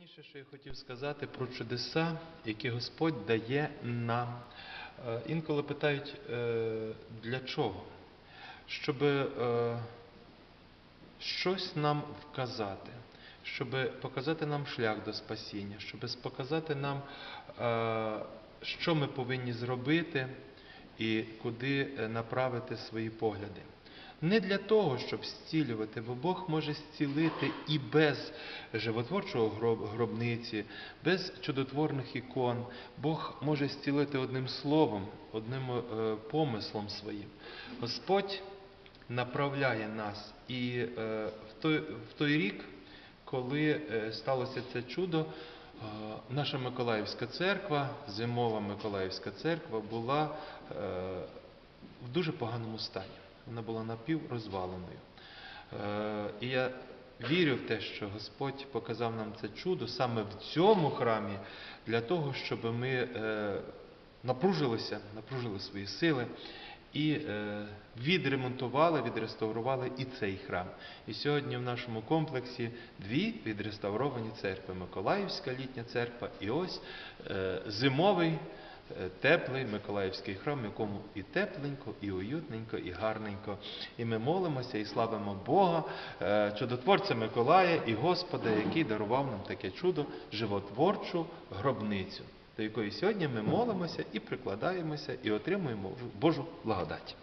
Найголовніше, що я хотів сказати про чудеса, які Господь дає нам. Е, Інколи питають, е, для чого? Щоб е, щось нам вказати, щоб показати нам шлях до спасіння, щоб показати нам, що ми повинні зробити і куди направити свої погляди. Не для того, щоб зцілювати, бо Бог може зцілити і без животворчого гроб- гробниці, без чудотворних ікон. Бог може зцілити одним словом, одним е, помислом своїм. Господь направляє нас. І е, в, той, в той рік, коли е, сталося це чудо, наша Миколаївська церква, зимова Миколаївська церква, була в дуже поганому стані. Вона була напіврозваленою. Е, І я вірю в те, що Господь показав нам це чудо саме в цьому храмі, для того, щоб ми е, напружилися, напружили свої сили і е, відремонтували, відреставрували і цей храм. І сьогодні в нашому комплексі дві відреставровані церкви: Миколаївська літня церква і ось зимовий. Е, Теплий Миколаївський храм, в якому і тепленько, і уютненько, і гарненько. І ми молимося і славимо Бога, е, чудотворця Миколая і Господа, який дарував нам таке чудо, животворчу гробницю, до якої сьогодні ми молимося і прикладаємося, і отримуємо Божу благодать.